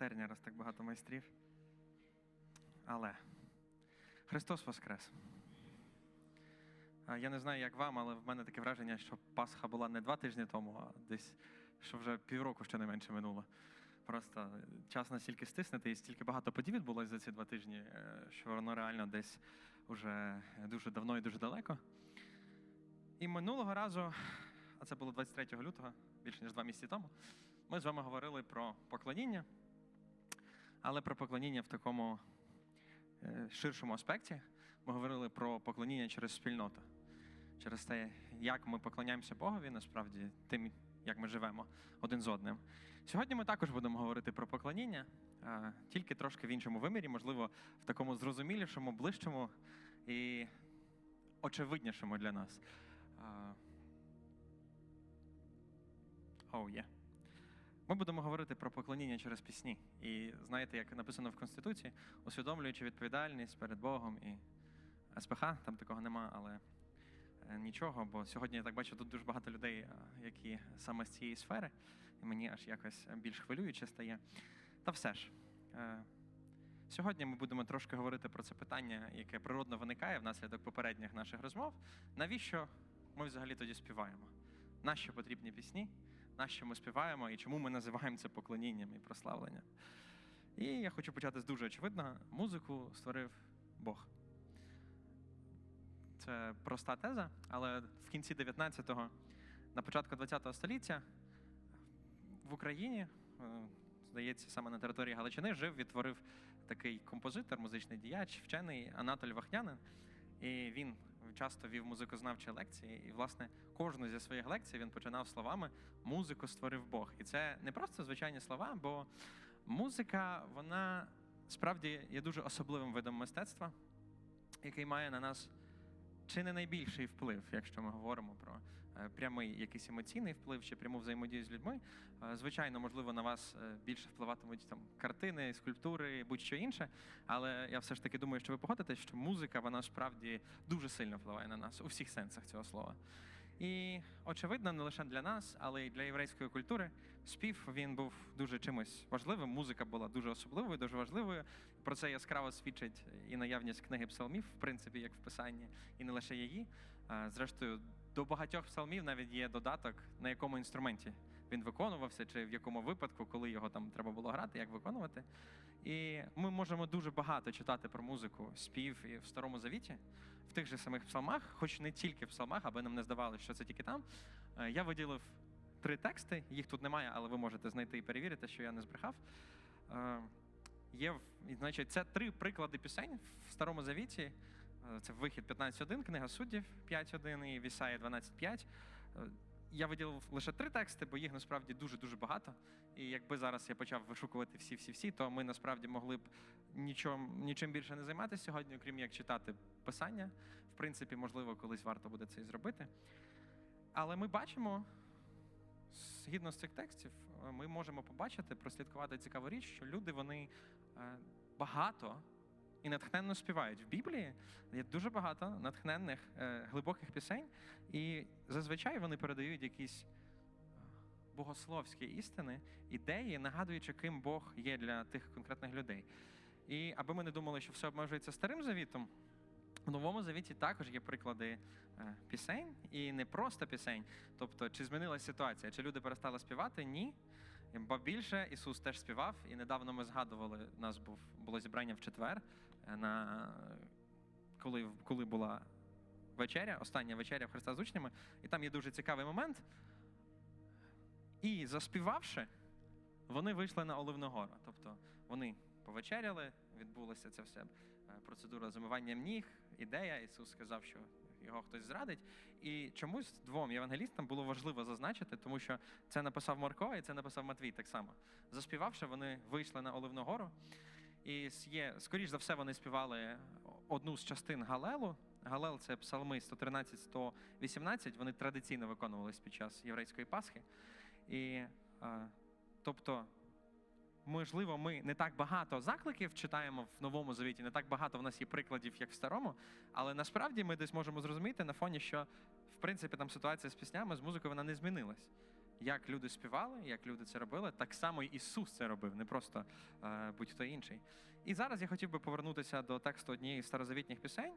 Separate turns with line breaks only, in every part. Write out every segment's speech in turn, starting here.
майстерня, раз так багато майстрів. Але Христос Воскрес. Я не знаю, як вам, але в мене таке враження, що Пасха була не два тижні тому, а десь що вже півроку ще не менше минуло. Просто час настільки стиснутий, і стільки багато подій відбулося за ці два тижні, е, що воно реально десь уже дуже давно і дуже далеко. І минулого разу, а це було 23 лютого, більше ніж два місяці тому, ми з вами говорили про поклоніння, але про поклоніння в такому е, ширшому аспекті. Ми говорили про поклоніння через спільноту, через те, як ми поклоняємося Богові, насправді тим, як ми живемо один з одним. Сьогодні ми також будемо говорити про поклоніння, тільки трошки в іншому вимірі, можливо, в такому зрозумілішому, ближчому і очевиднішому для нас. Оу, є. Ми будемо говорити про поклоніння через пісні. І знаєте, як написано в Конституції, усвідомлюючи відповідальність перед Богом і СПХ, там такого нема, але е, нічого. Бо сьогодні я так бачу, тут дуже багато людей, е, які саме з цієї сфери, і мені аж якось більш хвилююче стає. Та все ж. е, Сьогодні ми будемо трошки говорити про це питання, яке природно виникає внаслідок попередніх наших розмов. Навіщо ми взагалі тоді співаємо? Нащо потрібні пісні? Нащо ми співаємо і чому ми називаємо це поклонінням і прославленням? І я хочу почати з дуже очевидного. Музику створив Бог. Це проста теза, але в кінці 19-го, на початку 20-го століття в Україні, е, здається, саме на території Галичини, жив, відтворив такий композитор, музичний діяч, вчений Анатоль Вахнянин. І він часто вів музикознавчі лекції. І, власне, кожну зі своїх лекцій він починав словами Музику створив Бог. І це не просто звичайні слова, бо музика, вона справді є дуже особливим видом мистецтва, який має на нас чи не найбільший вплив, якщо ми говоримо про прямий якийсь емоційний вплив чи пряму взаємодію з людьми. Е, Звичайно, можливо, на вас е, більше впливатимуть там картини, скульптури, будь-що інше. Але я все ж таки думаю, що ви погодитесь, що музика вона справді дуже сильно впливає на нас у всіх сенсах цього слова. І очевидно, не лише для нас, але й для єврейської культури. Спів він був дуже чимось важливим. Музика була дуже особливою, дуже важливою. Про це яскраво свідчить і наявність книги псалмів, в принципі, як в писанні, і не лише її. Зрештою, до багатьох псалмів навіть є додаток, на якому інструменті він виконувався, чи в якому випадку, коли його там треба було грати, як виконувати. І ми можемо дуже багато читати про музику, спів і в Старому Завіті, в тих же самих псалмах, хоч не тільки в псалмах, аби нам не здавалося, що це тільки там. Е, Я виділив три тексти, їх тут немає, але ви можете знайти і перевірити, що я не збрехав. Е, Є, значить, це три приклади пісень в Старому Завіті. Е, Це вихід 15.1, книга суддів 5.1 і Вісая 12.5. Е, Я виділив лише три тексти, бо їх насправді дуже-дуже багато. І якби зараз я почав вишукувати всі-всі-всі, то ми насправді могли б нічим, нічим більше не займатися сьогодні, окрім як читати писання. В принципі, можливо, колись варто буде це і зробити. Але ми бачимо, згідно з цих текстів, е, ми можемо побачити, прослідкувати цікаву річ, що люди вони багато і натхненно співають. В Біблії є дуже багато натхненних е, глибоких пісень, і зазвичай вони передають якісь е, богословські істини, ідеї, нагадуючи, ким Бог є для тих конкретних людей. І аби ми не думали, що все обмежується старим завітом. В новому завіті також є приклади е, пісень, і не просто пісень. Тобто, чи змінилася ситуація, чи люди перестали співати? Ні. Ба більше Ісус теж співав, і недавно ми згадували, у нас був було зібрання в четвер, на коли, коли була вечеря, остання вечеря в Христа з учнями, і там є дуже цікавий момент. І заспівавши, вони вийшли на Оливну гору. Тобто вони повечеряли, відбулася ця вся е, процедура замивання ніг, ідея. Ісус сказав, що його хтось зрадить. І чомусь двом євангелістам було важливо зазначити, тому що це написав Марко і це написав Матвій так само. Заспівавши, вони вийшли на Оливну гору. І є, скоріш за все, вони співали одну з частин Галелу. Галел це псалми 113-118, вони традиційно виконувалися під час єврейської Пасхи. І, е, тобто, можливо, ми не так багато закликів читаємо в новому завіті, не так багато в нас є прикладів, як в старому, але насправді ми десь можемо зрозуміти на фоні, що в принципі там ситуація з піснями, з музикою вона не змінилась. Як люди співали, як люди це робили, так само Ісус це робив, не просто е, будь-хто інший. І зараз я хотів би повернутися до тексту однієї з старозавітніх пісень.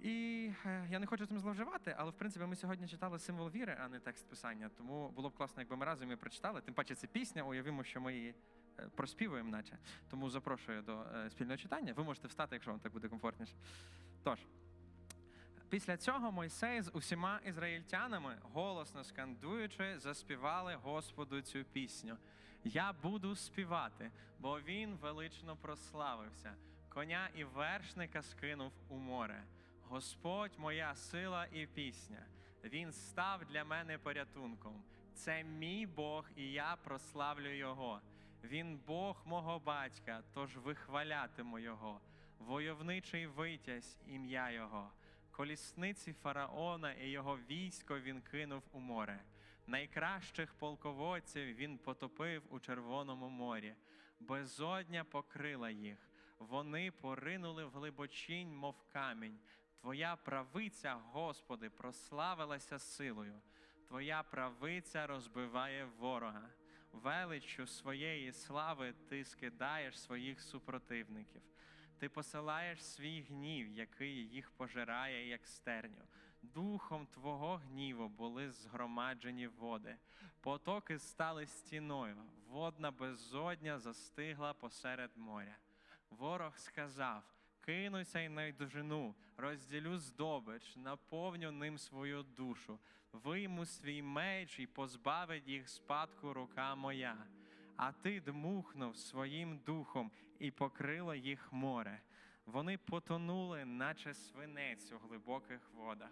І е, я не хочу цим зловживати, але в принципі ми сьогодні читали символ віри, а не текст писання. Тому було б класно, якби ми разом її прочитали. Тим паче це пісня, уявимо, що ми її е, проспівуємо, наче. Тому запрошую до е, спільного читання. Ви можете встати, якщо вам так буде комфортніше. Тож, після цього Мойсей з усіма ізраїльтянами, голосно скандуючи, заспівали Господу цю пісню. Я буду співати, бо він велично прославився. Коня і вершника скинув у море. Господь моя сила і пісня. Він став для мене порятунком. Це мій Бог, і я прославлю його. Він Бог мого батька, тож вихвалятиму його. Войовничий витязь ім'я його. Колісниці фараона і його військо він кинув у море. Найкращих полководців він потопив у Червоному морі. Безодня покрила їх. Вони поринули в глибочинь, мов камінь. Твоя правиця, Господи, прославилася силою. Твоя правиця розбиває ворога. Величчю своєї слави ти скидаєш своїх супротивників. Ти посилаєш свій гнів, який їх пожирає, як стерню. Духом твого гніву були згромаджені води. Потоки стали стіною, водна безодня застигла посеред моря. Ворог сказав: кинуся й найдужину, розділю здобич, наповню ним свою душу, вийму свій меч і позбавить їх спадку рука моя. А ти дмухнув своїм духом і покрило їх море. Вони потонули, наче свинець у глибоких водах.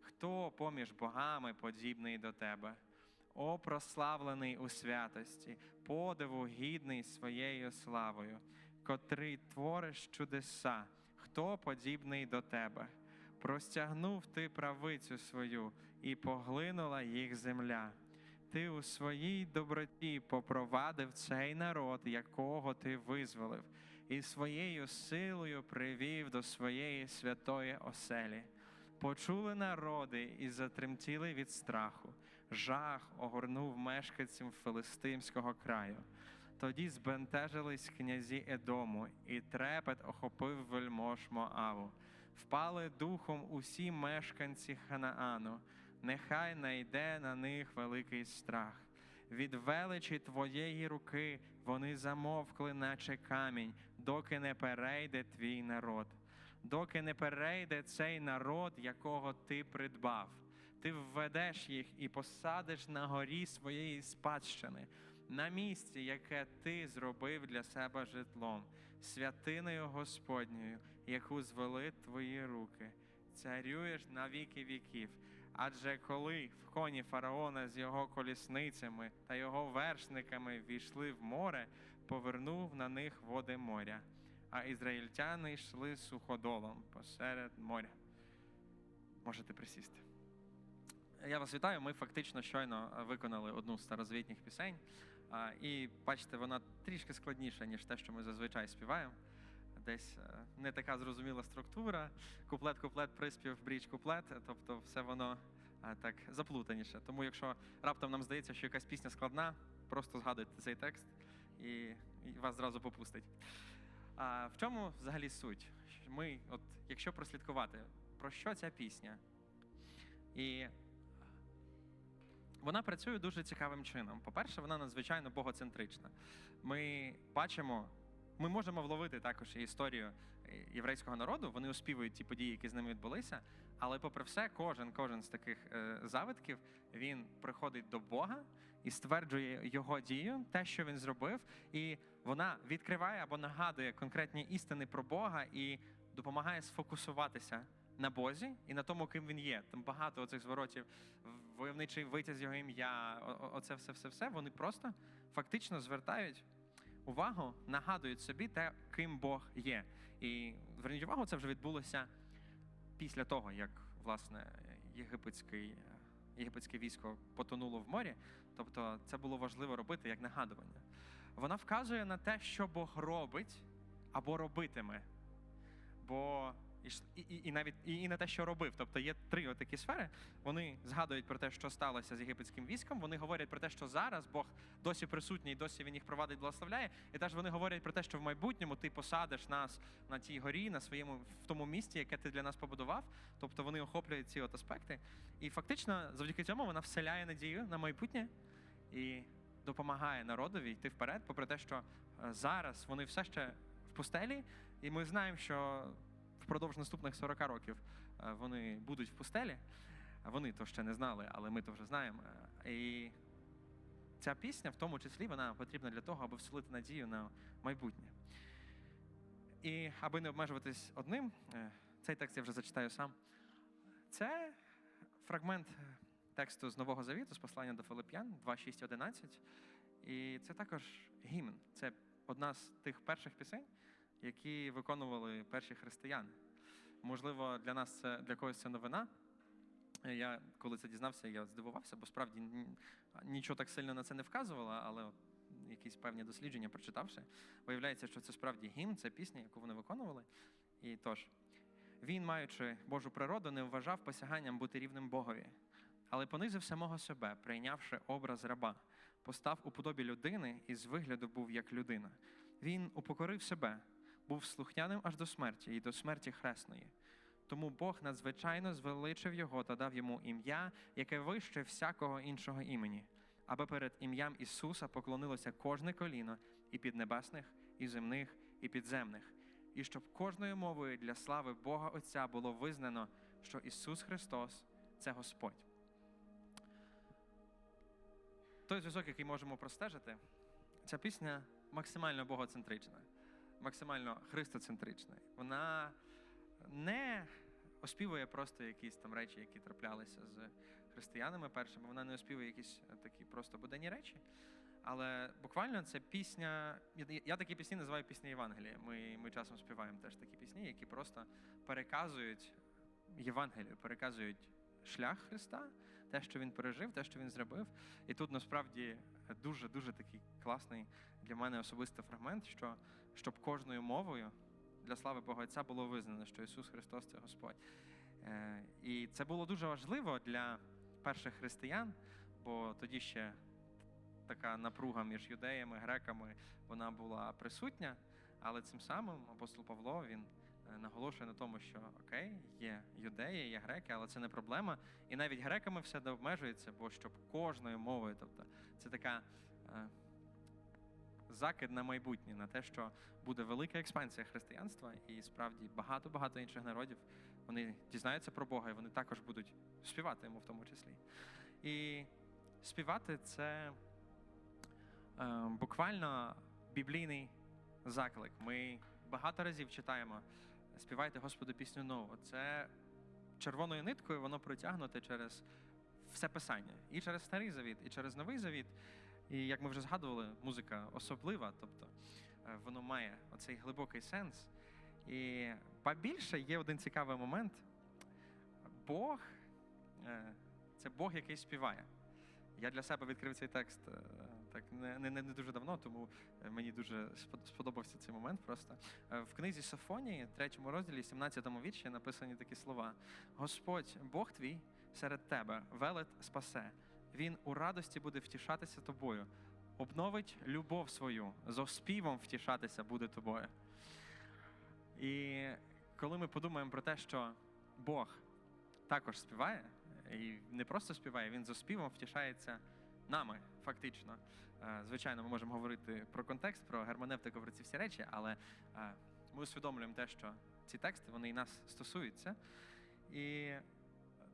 Хто поміж богами подібний до тебе? О, прославлений у святості, подиву гідний своєю славою, котрий твориш чудеса, хто подібний до тебе? Простягнув ти правицю свою, і поглинула їх земля. Ти у своїй доброті попровадив цей народ, якого ти визволив, і своєю силою привів до своєї святої оселі. Почули народи і затремтіли від страху. Жах огорнув мешканців филистимського краю. Тоді збентежились князі Едому, і трепет охопив вельмож Моаву. Впали духом усі мешканці Ханаану. Нехай найде на них великий страх. Від величі твоєї руки вони замовкли, наче камінь, доки не перейде твій народ, доки не перейде цей народ, якого ти придбав. Ти введеш їх і посадиш на горі своєї спадщини, на місці, яке ти зробив для себе житлом, святиною Господньою, яку звели твої руки, царюєш на віки віків. Адже коли в коні фараона з його колісницями та його вершниками війшли в море, повернув на них води моря, а ізраїльтяни йшли суходолом посеред моря. Можете присісти. Я вас вітаю. Ми фактично щойно е, виконали одну з старозвітніх пісень. І бачите, вона трішки складніша, ніж те, що ми зазвичай співаємо. Десь е, не така зрозуміла структура, куплет, куплет, приспів, бріч, куплет. Тобто все воно так заплутаніше. Тому, якщо раптом нам здається, що якась пісня складна, просто згадуйте цей текст і, і вас зразу попустить. А в чому взагалі суть? Ми, от, якщо прослідкувати, про що ця пісня? І вона працює дуже цікавим чином. По-перше, вона надзвичайно богоцентрична. Ми бачимо, ми можемо вловити також історію е, єврейського народу. Вони оспівують ті події, які з ними відбулися. Але, попри все, кожен кожен з таких е, завитків він приходить до Бога і стверджує його дію, те, що він зробив, і вона відкриває або нагадує конкретні істини про Бога і допомагає сфокусуватися на Бозі і на тому, ким він є. Там багато оцих зворотів, войовничий витязь його ім'я, оце все, все, все. Вони просто фактично звертають увагу, нагадують собі те, ким Бог є. І зверніть увагу, це вже відбулося після того, як власне єгипетський, єгипетське військо потонуло в морі. Тобто, це було важливо робити як нагадування. Вона вказує на те, що Бог робить або робитиме. Бо і, і, і, навіть і, і на те, що робив. Тобто є три отакі сфери. Вони згадують про те, що сталося з єгипетським військом. Вони говорять про те, що зараз Бог досі присутній, досі він їх провадить, благословляє. І теж вони говорять про те, що в майбутньому ти посадиш нас на тій горі, на своєму в тому місті, яке ти для нас побудував. Тобто вони охоплюють ці от аспекти. І фактично, завдяки цьому вона вселяє надію на майбутнє і допомагає народові йти вперед, попри те, що е, зараз вони все ще в пустелі, і ми знаємо, що впродовж наступних 40 років е, вони будуть в пустелі. Вони то ще не знали, але ми то вже знаємо. Е, І ця пісня, в тому числі, вона потрібна для того, аби вселити надію на майбутнє. І аби не обмежуватись одним, е, цей текст я вже зачитаю сам. Це фрагмент тексту з Нового Завіту, з послання до Филип'ян 2.6.11. І це також гімн. Це одна з тих перших пісень, які виконували перші християни. Можливо, для нас це для когось це новина. Я коли це дізнався, я здивувався, бо справді нічого так сильно на це не вказувало, але якісь певні дослідження, прочитавши, виявляється, що це справді гімн, це пісня, яку вони виконували. І тож, він, маючи Божу природу, не вважав посяганням бути рівним Богові, але понизив самого себе, прийнявши образ раба, постав у подобі людини і з вигляду був як людина. Він упокорив себе, був слухняним аж до смерті і до смерті хресної. Тому Бог надзвичайно звеличив його та дав йому ім'я, яке вище всякого іншого імені, аби перед ім'ям Ісуса поклонилося кожне коліно і піднебесних, і земних, і підземних, і щоб кожною мовою для слави Бога Отця було визнано, що Ісус Христос це Господь. Той зв'язок, який можемо простежити, ця пісня максимально богоцентрична, максимально христоцентрична. Вона не оспівує просто якісь там речі, які траплялися з християнами першими. Вона не оспівує якісь такі просто буденні речі. Але буквально це пісня. Я такі пісні називаю пісні Євангелія. Ми, ми часом співаємо теж такі пісні, які просто переказують Євангелію, переказують шлях Христа, те, що він пережив, те, що він зробив. І тут насправді дуже дуже такий класний для мене особистий фрагмент, що щоб кожною мовою для слави Бога Отця було визнано, що Ісус Христос це Господь. Е, І це було дуже важливо для перших християн, бо тоді ще така напруга між юдеями, греками вона була присутня. Але цим самим апостол Павло він наголошує на тому, що окей, є юдеї, є греки, але це не проблема. І навіть греками все не обмежується, бо щоб кожною мовою, тобто це така е, закид на майбутнє, на те, що буде велика експансія християнства, і справді багато-багато інших народів вони дізнаються про Бога, і вони також будуть співати йому в тому числі. І співати це е, буквально біблійний заклик. Ми багато разів читаємо співайте Господу пісню нову. Це червоною ниткою воно протягнуте через все писання. І через старий завіт, і через новий завіт. І як ми вже згадували, музика особлива, тобто е, воно має оцей глибокий сенс. І ба більше є один цікавий момент. Бог е, це Бог, який співає. Я для себе відкрив цей текст е, так не, не, не дуже давно, тому е, мені дуже спод- сподобався цей момент. Просто Е, в книзі Софонії, третьому розділі, 17 вірші, написані такі слова: Господь, Бог твій серед тебе, велет спасе. Він у радості буде втішатися тобою, обновить любов свою, зо співом втішатися буде тобою. І коли ми подумаємо про те, що Бог також співає, і не просто співає, він за співом втішається нами, фактично. Е, Звичайно, ми можемо говорити про контекст, про герменевтику, про ці всі речі, але е, ми усвідомлюємо те, що ці тексти вони і нас стосуються. І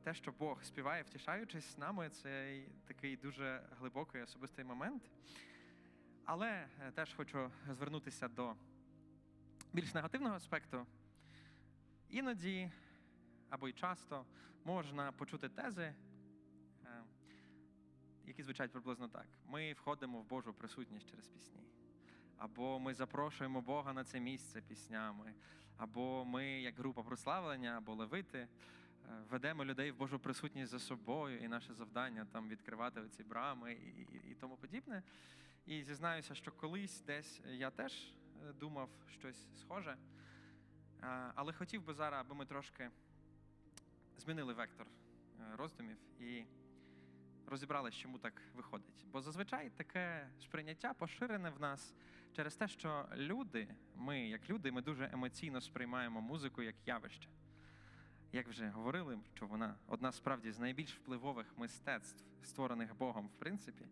те, що Бог співає, втішаючись з нами, це такий дуже глибокий особистий момент. Але е, теж хочу звернутися до більш негативного аспекту. Іноді або й часто можна почути тези, які звучать приблизно так: ми входимо в Божу присутність через пісні, або ми запрошуємо Бога на це місце піснями, або ми, як група прославлення, або левити, е, ведемо людей в Божу присутність за собою, і наше завдання там відкривати ці брами і, і, і тому подібне. І зізнаюся, що колись десь я теж е, думав щось схоже. Е, Але хотів би зараз, аби ми трошки змінили вектор роздумів і розібралися, чому так виходить. Бо зазвичай таке сприйняття поширене в нас через те, що люди, ми, як люди, ми дуже емоційно сприймаємо музику як явище. Як вже говорили, що вона одна справді з найбільш впливових мистецтв, створених Богом, в принципі,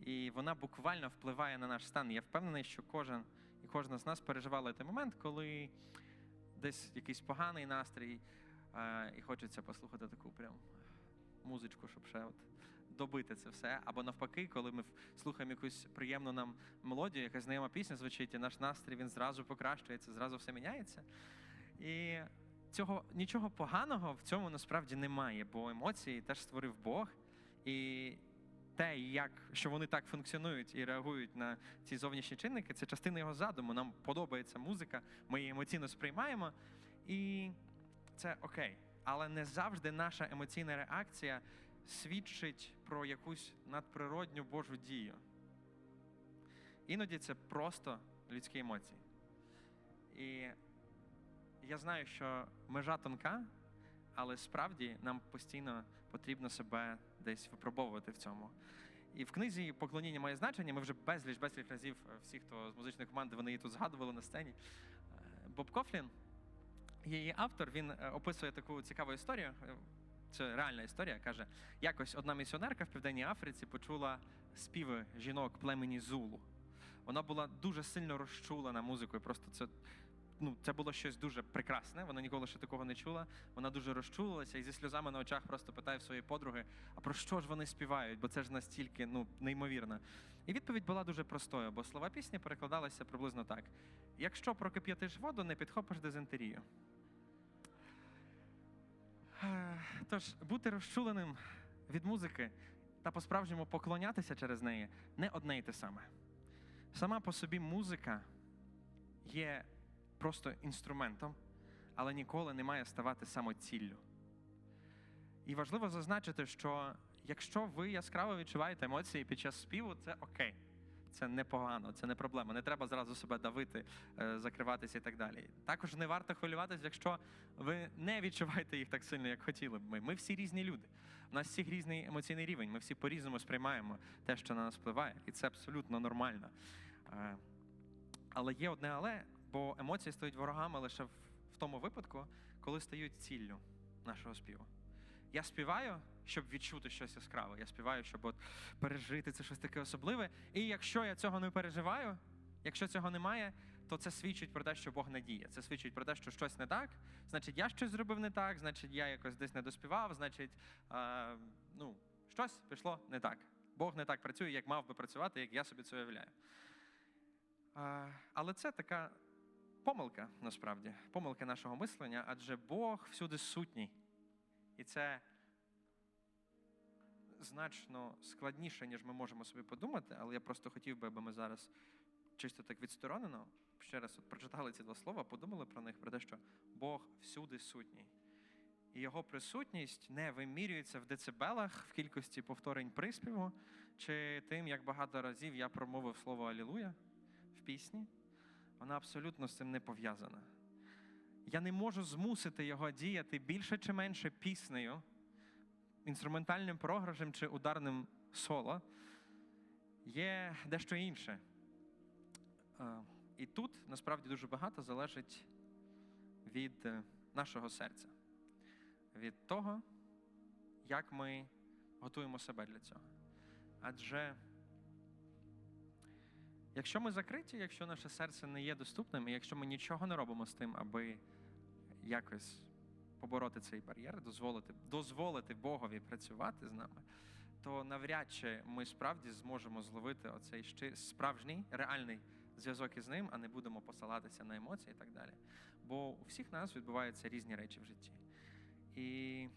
і вона буквально впливає на наш стан. Я впевнений, що кожен і кожна з нас переживала той момент, коли десь якийсь поганий настрій, е, і хочеться послухати таку прям музичку, щоб ще от добити це все. Або навпаки, коли ми слухаємо якусь приємну нам мелодію, якась знайома пісня звучить, і наш настрій він зразу покращується, зразу все міняється. І цього нічого поганого в цьому насправді немає, бо емоції теж створив Бог. І те, як що вони так функціонують і реагують на ці зовнішні чинники, це частина його задуму. Нам подобається музика, ми її емоційно сприймаємо, і це окей. Але не завжди наша емоційна реакція свідчить про якусь надприродню Божу дію. Іноді це просто людські емоції. І я знаю, що межа тонка, але справді нам постійно потрібно себе десь випробовувати в цьому. І в книзі Поклоніння має значення. Ми вже безліч безліч разів е, всі, хто з музичної команди, вони її тут згадували на сцені. Е, Боб Кофлін, її автор, він е, описує таку цікаву історію. Це реальна історія. Каже, якось одна місіонерка в Південній Африці почула співи жінок племені Зулу. Вона була дуже сильно розчулена музикою. Просто це, ну, це було щось дуже прекрасне. Вона ніколи ще такого не чула. Вона дуже розчулилася і зі сльозами на очах просто питає в своєї подруги: а про що ж вони співають? Бо це ж настільки ну, неймовірно. І відповідь була дуже простою, бо слова пісні перекладалися приблизно так: якщо прокип'ятиш воду, не підхопиш дизентерію. Тож бути розчуленим від музики та по-справжньому поклонятися через неї не одне й те саме. Сама по собі музика є просто інструментом, але ніколи не має ставати самоціллю. І важливо зазначити, що якщо ви яскраво відчуваєте емоції під час співу, це окей. Це непогано, це не проблема. Не треба зразу себе давити, е, закриватися і так далі. Також не варто хвилюватися, якщо ви не відчуваєте їх так сильно, як хотіли б ми. Ми всі різні люди. У нас всіх різний емоційний рівень. Ми всі по-різному сприймаємо те, що на нас впливає, і це абсолютно нормально. Е, Але є одне але, бо емоції стають ворогами лише в, в тому випадку, коли стають ціллю нашого співу. Я співаю, щоб відчути щось яскраве. Я співаю, щоб от пережити це щось таке особливе. І якщо я цього не переживаю, якщо цього немає, то це свідчить про те, що Бог не діє. Це свідчить про те, що щось не так. Значить, я щось зробив не так, значить, я якось десь не доспівав, значить, е, ну, щось пішло не так. Бог не так працює, як мав би працювати, як я собі це уявляю. Е, але це така помилка насправді, помилка нашого мислення, адже Бог всюди сутній. І це значно складніше, ніж ми можемо собі подумати, але я просто хотів би, аби ми зараз чисто так відсторонено ще раз от прочитали ці два слова, подумали про них, про те, що Бог всюди сутній. І його присутність не вимірюється в децибелах, в кількості повторень приспіву, чи тим, як багато разів я промовив слово Алілуя в пісні. Вона абсолютно з цим не пов'язана. Я не можу змусити його діяти більше чи менше піснею, інструментальним програшем чи ударним соло. Є дещо інше. Е, І тут насправді дуже багато залежить від е, нашого серця, від того, як ми готуємо себе для цього. Адже якщо ми закриті, якщо наше серце не є доступним, і якщо ми нічого не робимо з тим, аби якось побороти цей бар'єр, дозволити, дозволити Богові працювати з нами, то навряд чи ми справді зможемо зловити оцей справжній реальний зв'язок із ним, а не будемо посилатися на емоції і так далі. Бо у всіх нас відбуваються різні речі в житті. І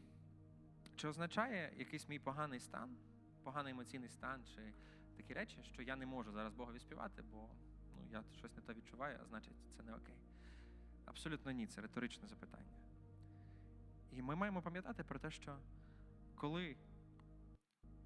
чи означає якийсь мій поганий стан, поганий емоційний стан, чи такі речі, що я не можу зараз Богові співати, бо ну, я щось не то відчуваю, а значить це не окей. Абсолютно ні, це риторичне запитання. І ми маємо пам'ятати про те, що коли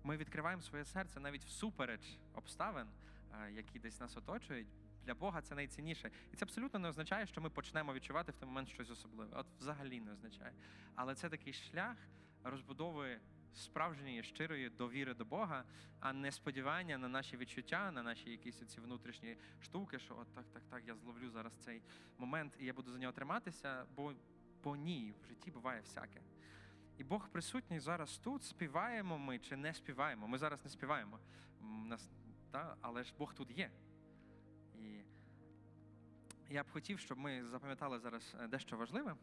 ми відкриваємо своє серце навіть всупереч обставин, е, які десь нас оточують, для Бога це найцінніше. І це абсолютно не означає, що ми почнемо відчувати в той момент щось особливе. От взагалі не означає. Але це такий шлях розбудови справжньої щирої довіри до Бога, а не сподівання на наші відчуття, на наші якісь ці внутрішні штуки, що от так, так, так, я зловлю зараз цей момент, і я буду за нього триматися, бо, бо ні, в житті буває всяке. І Бог присутній зараз тут. Співаємо ми чи не співаємо. Ми зараз не співаємо. Нас, та, але ж Бог тут є. І я б хотів, щоб ми запам'ятали зараз е, дещо важливе.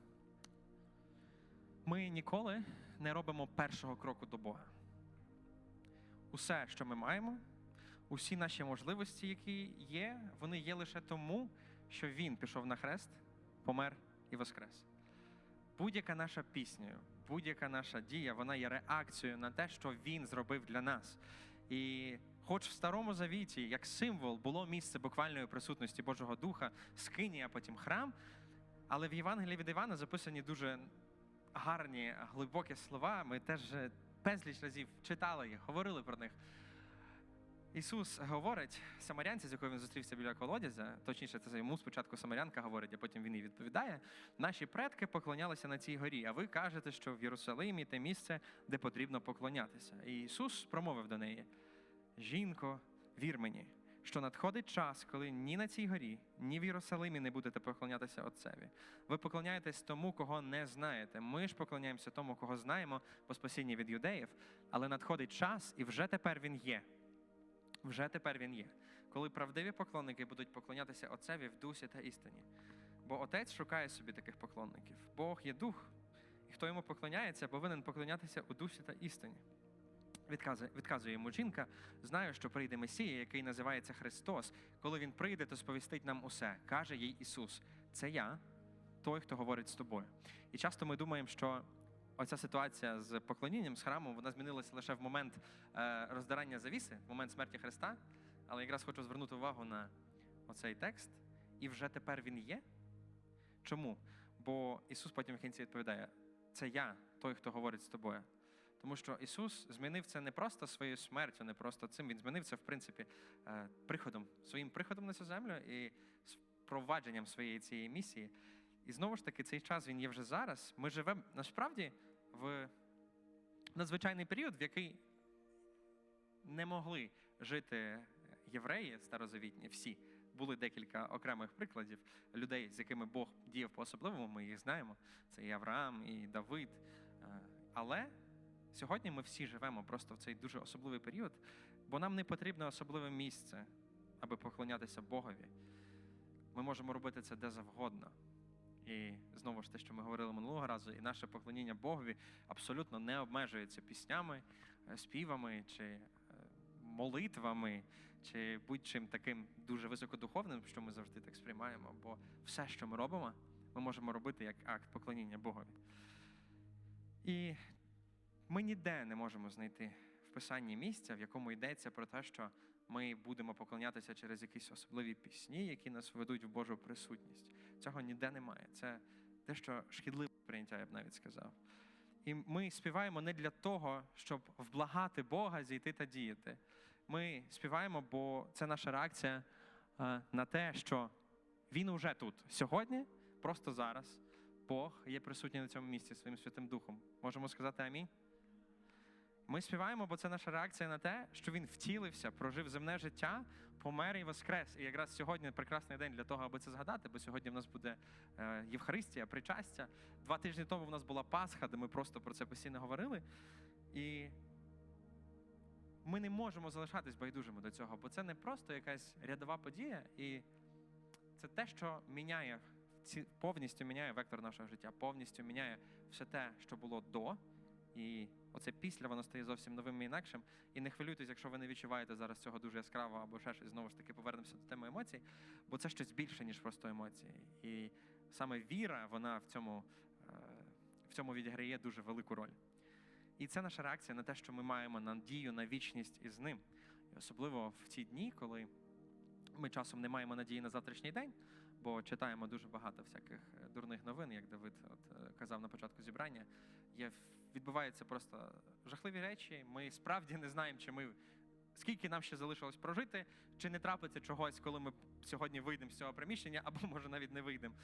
Ми ніколи не робимо першого кроку до Бога. Усе, що ми маємо, усі наші можливості, які є, вони є лише тому, що Він пішов на хрест, помер і воскрес. Будь-яка наша пісня, будь-яка наша дія, вона є реакцією на те, що Він зробив для нас. І хоч в Старому Завіті, як символ, було місце буквальної присутності Божого Духа, скині, а потім храм, але в Євангелії від Івана записані дуже гарні, глибокі слова. Ми теж е, безліч разів читали їх, говорили про них. Ісус говорить самарянці, з якою він зустрівся біля колодязя, точніше, це йому спочатку самарянка говорить, а потім він їй відповідає. Наші предки поклонялися на цій горі, а ви кажете, що в Єрусалимі те місце, де потрібно поклонятися. І Ісус промовив до неї: Жінко, вір мені, що надходить час, коли ні на цій горі, ні в Єрусалимі не будете поклонятися Отцеві. Ви поклоняєтесь тому, кого не знаєте. Ми ж поклоняємося тому, кого знаємо, по спасінні від юдеїв, але надходить час, і вже тепер він є. Вже тепер він є. Коли правдиві поклонники будуть поклонятися Отцеві в дусі та істині. Бо Отець шукає собі таких поклонників. Бог є дух, і хто йому поклоняється, повинен поклонятися у дусі та істині. Відказує, відказує йому жінка: знаю, що прийде Месія, який називається Христос. Коли він прийде, то сповістить нам усе. Каже їй Ісус: Це я, той, хто говорить з тобою. І часто ми думаємо, що оця ситуація з поклонінням, з храмом, вона змінилася лише в момент е, роздирання завіси, в момент смерті Христа. Але якраз хочу звернути увагу на оцей текст. І вже тепер він є. Чому? Бо Ісус потім в кінці відповідає: це я, той, хто говорить з тобою. Тому що Ісус змінив це не просто своєю смертю, не просто цим. Він змінив це, в принципі, е, приходом, своїм приходом на цю землю і впровадженням своєї цієї місії. І знову ж таки, цей час він є вже зараз. Ми живемо насправді в надзвичайний період, в який не могли жити євреї старозавітні, всі. Були декілька окремих прикладів людей, з якими Бог діяв по-особливому, ми їх знаємо. Це і Авраам, і Давид. Е, Але сьогодні ми всі живемо просто в цей дуже особливий період, бо нам не потрібне особливе місце, аби поклонятися Богові. Ми можемо робити це де завгодно. І знову ж те, що ми говорили минулого разу, і наше поклоніння Богові абсолютно не обмежується піснями, е, співами чи е, молитвами, чи будь-чим таким дуже високодуховним, що ми завжди так сприймаємо. Бо все, що ми робимо, ми можемо робити як акт поклоніння Богові. І ми ніде не можемо знайти в писанні місця, в якому йдеться про те, що ми будемо поклонятися через якісь особливі пісні, які нас ведуть в Божу присутність. Цього ніде немає. Це дещо шкідливе прийняття, я б навіть сказав. І ми співаємо не для того, щоб вблагати Бога, зійти та діяти. Ми співаємо, бо це наша реакція е, на те, що Він уже тут сьогодні, просто зараз. Бог є присутній на цьому місці своїм Святим Духом. Можемо сказати амінь? Ми співаємо, бо це наша реакція на те, що він втілився, прожив земне життя, помер і воскрес. І якраз сьогодні прекрасний день для того, аби це згадати, бо сьогодні в нас буде е, Євхаристія, причастя. Два тижні тому в нас була Пасха, де ми просто про це постійно говорили. І ми не можемо залишатись байдужими до цього, бо це не просто якась рядова подія, і це те, що міняє повністю міняє вектор нашого життя, повністю міняє все те, що було до. І оце після воно стає зовсім новим і інакшим. І не хвилюйтесь, якщо ви не відчуваєте зараз цього дуже яскраво або ще щось, знову ж таки повернемося до теми емоцій, бо це щось більше, ніж просто емоції. І саме віра, вона в цьому, е, в цьому відіграє дуже велику роль. І це наша реакція на те, що ми маємо надію на вічність із ним. І особливо в ті дні, коли ми часом не маємо надії на завтрашній день, бо читаємо дуже багато всяких е, дурних новин, як Давид от, е, казав на початку зібрання. Є, відбуваються просто жахливі речі. Ми справді не знаємо, чи ми скільки нам ще залишилось прожити, чи не трапиться чогось, коли ми сьогодні вийдемо з цього приміщення, або може навіть не вийдемо.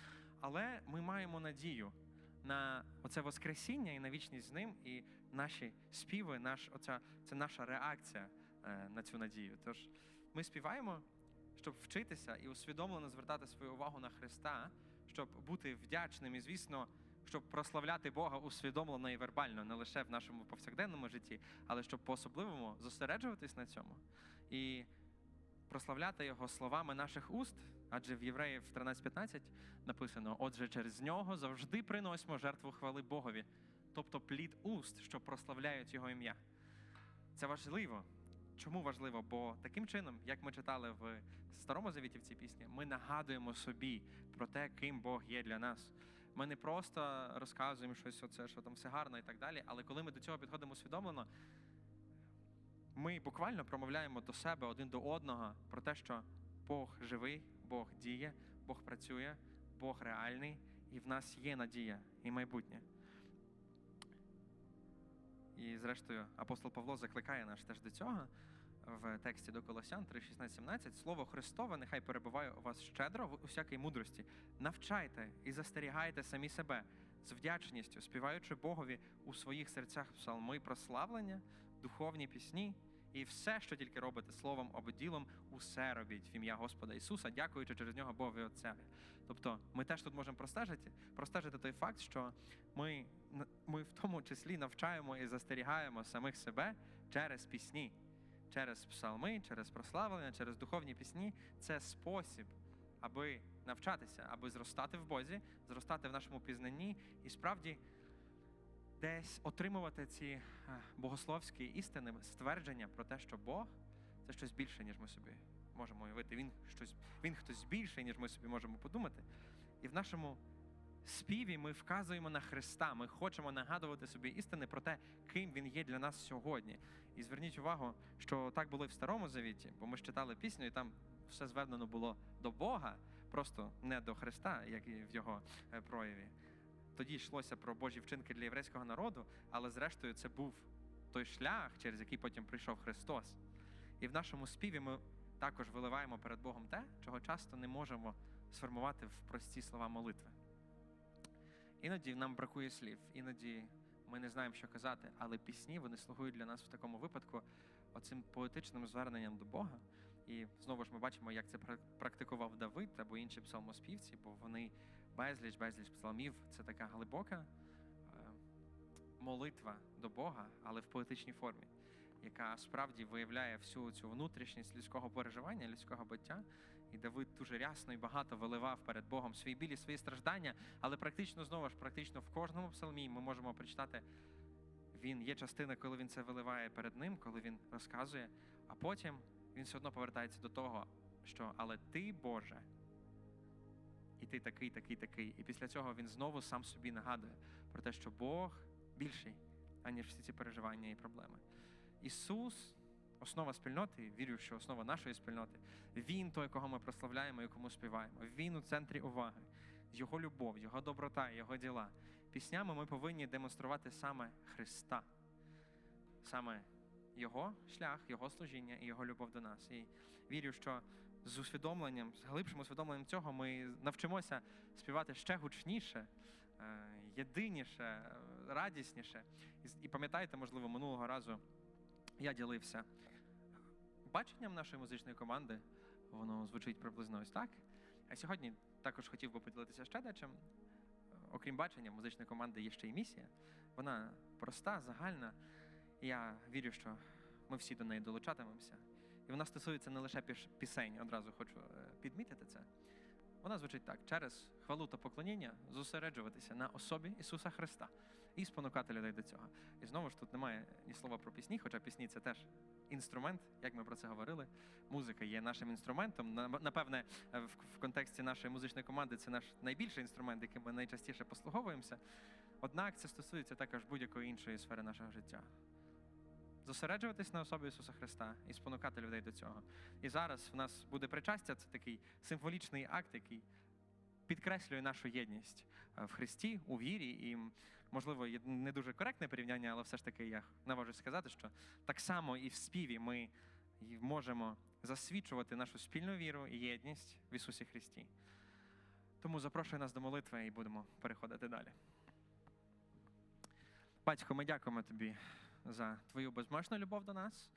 Але ми маємо надію на оце Воскресіння і на вічність з ним, і наші співи, наш, оця, це наша реакція е, на цю надію. Тож ми співаємо, щоб вчитися і усвідомлено звертати свою увагу на Христа, щоб бути вдячним і, звісно, щоб прославляти Бога усвідомлено і вербально, не лише в нашому повсякденному житті, але щоб по-особливому зосереджуватись на цьому і прославляти Його словами наших уст. Адже в Євреїв 13.15 написано: Отже, через нього завжди приносимо жертву хвали Богові, тобто плід уст, що прославляють Його ім'я. Це важливо. Чому важливо? Бо таким чином, як ми читали в Старому Завіті в цій пісні, ми нагадуємо собі про те, ким Бог є для нас. Ми не просто розказуємо щось, оце, що там все гарно і так далі, але коли ми до цього підходимо усвідомлено, ми буквально промовляємо до себе один до одного про те, що Бог живий, Бог діє, Бог працює, Бог реальний, і в нас є надія і майбутнє. І зрештою, апостол Павло закликає нас теж до цього в тексті до Колосян 3, 16, 17. Слово Христове нехай перебуває у вас щедро в усякій мудрості. Навчайте і застерігайте самі себе з вдячністю, співаючи Богові у своїх серцях псалми прославлення, духовні пісні. І все, що тільки робите словом або ділом, усе робіть в ім'я Господа Ісуса, дякуючи через нього Богові Отцеві. Тобто ми теж тут можемо простежити, простежити той факт, що ми, ми в тому числі навчаємо і застерігаємо самих себе через пісні, через псалми, через прославлення, через духовні пісні. Це спосіб, аби навчатися, аби зростати в Бозі, зростати в нашому пізнанні і справді десь отримувати ці е, богословські істини, ствердження про те, що Бог це щось більше, ніж ми собі можемо уявити. Він щось, він хтось більший, ніж ми собі можемо подумати. І в нашому співі ми вказуємо на Христа. Ми хочемо нагадувати собі істини про те, ким він є для нас сьогодні. І зверніть увагу, що так було і в Старому Завіті, бо ми ж читали пісню, і там все звернено було до Бога, просто не до Христа, як і в його е, прояві. Тоді йшлося про Божі вчинки для єврейського народу, але зрештою це був той шлях, через який потім прийшов Христос. І в нашому співі ми також виливаємо перед Богом те, чого часто не можемо сформувати в прості слова молитви. Іноді нам бракує слів, іноді ми не знаємо, що казати, але пісні вони слугують для нас в такому випадку оцим поетичним зверненням до Бога. І знову ж ми бачимо, як це пра- практикував Давид або інші псалмоспівці, бо вони безліч, безліч псалмів це така глибока е, молитва до Бога, але в поетичній формі, яка справді виявляє всю цю внутрішність людського переживання, людського буття. І Давид дуже рясно і багато виливав перед Богом свої білі, свої страждання, але практично знову ж, практично в кожному псалмі ми можемо прочитати. Він є частина, коли він це виливає перед ним, коли він розказує, а потім він все одно повертається до того, що але ти, Боже, і ти такий, такий, такий. І після цього він знову сам собі нагадує про те, що Бог більший, аніж всі ці переживання і проблеми. Ісус, основа спільноти, вірю, що основа нашої спільноти, Він той, кого ми прославляємо і кому співаємо. Він у центрі уваги, Його любов, Його доброта, Його діла. Піснями ми повинні демонструвати саме Христа, саме Його шлях, Його служіння і Його любов до нас. І вірю, що з усвідомленням, з глибшим усвідомленням цього ми навчимося співати ще гучніше, е, єдиніше, е, радісніше. І пам'ятаєте, можливо, минулого разу я ділився баченням нашої музичної команди. Воно звучить приблизно ось так. А сьогодні також хотів би поділитися ще дечим. Окрім бачення, музичної команди є ще й місія. Вона проста, загальна. Я вірю, що ми всі до неї долучатимемося. І вона стосується не лише пісень, одразу хочу е, підмітити це. Вона звучить так: через хвалу та поклоніння зосереджуватися на особі Ісуса Христа і спонукати людей до цього. І знову ж тут немає ні слова про пісні, хоча пісні це теж інструмент, як ми про це говорили. Музика є нашим інструментом. Напевне, в, контексті нашої музичної команди це наш найбільший інструмент, яким ми найчастіше послуговуємося. Однак це стосується також будь-якої іншої сфери нашого життя. Зосереджуватись на особі Ісуса Христа і спонукати людей до цього. І зараз в нас буде причастя, це такий символічний акт, який підкреслює нашу єдність е, в Христі, у вірі. І, можливо, не дуже коректне порівняння, але все ж таки я наважусь сказати, що так само і в співі ми можемо засвідчувати нашу спільну віру і єдність в Ісусі Христі. Тому запрошую нас до молитви і будемо переходити далі. Батько, ми дякуємо тобі за твою безмежну любов до нас